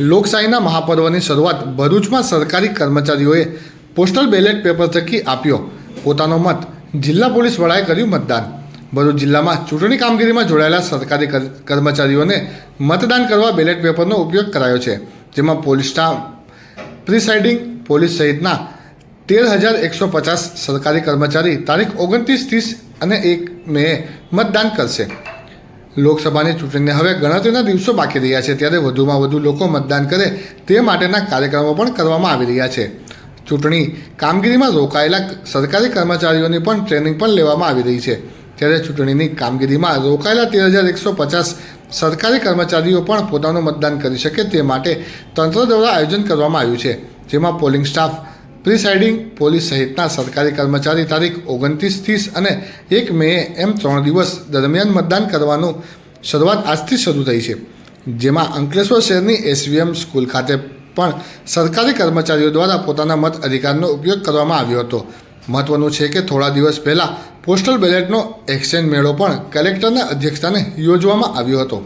લોકશાહીના મહાપર્વની શરૂઆત ભરૂચમાં સરકારી કર્મચારીઓએ પોસ્ટલ બેલેટ પેપર થકી આપ્યો. પોતાનો મત જિલ્લા પોલીસ વડાએ કર્યું મતદાન. ભરૂચ જિલ્લામાં ચૂંટણી કામગીરીમાં જોડાયેલા સરકારી કર્મચારીઓને મતદાન કરવા બેલેટ પેપરનો ઉપયોગ કરાયો છે. જેમાં પોલીસના પ્રિસાઇડિંગ, પોલીસ સહિતના તેર હજાર એકસો પચાસ સરકારી કર્મચારી તારીખ ઓગણત્રીસ, ત્રીસ અને એક મે મતદાન કરશે. લોકસભાની ચૂંટણીને હવે ગણતરીના દિવસો બાકી રહ્યા છે. ત્યારે વધુમાં વધુ લોકો મતદાન કરે તે માટેના કાર્યક્રમો પણ કરવામાં આવી રહ્યા છે. ચૂંટણી કામગીરીમાં રોકાયેલા સરકારી કર્મચારીઓની પણ ટ્રેનિંગ પણ લેવામાં આવી રહી છે. ત્યારે ચૂંટણીની કામગીરીમાં રોકાયેલા તેર હજાર એકસો પચાસ સરકારી કર્મચારીઓ પણ પોતાનું મતદાન કરી શકે તે માટે તંત્ર દ્વારા આયોજન કરવામાં આવ્યું છે. જેમાં પોલિંગ સ્ટાફ પ્રિસાઇડિંગ પોલીસ સહિતના સરકારી કર્મચારી તારીખ ઓગણત્રીસ ત્રીસ અને એક મે એમ ત્રણ દિવસ દરમિયાન મતદાન કરવાનું શરૂઆત આજથી શરૂ થઈ છે. જેમાં અંકલેશ્વર શહેરની એસવીએમ સ્કૂલ ખાતે પણ સરકારી કર્મચારીઓ દ્વારા પોતાના મત અધિકારનો ઉપયોગ કરવામાં આવ્યો હતો. મહત્વનું છે કે થોડા દિવસ પહેલાં પોસ્ટલ બેલેટનો એક્સચેન્જ મેળો પણ કલેક્ટરના અધ્યક્ષસ્થાને યોજવામાં આવ્યો હતો.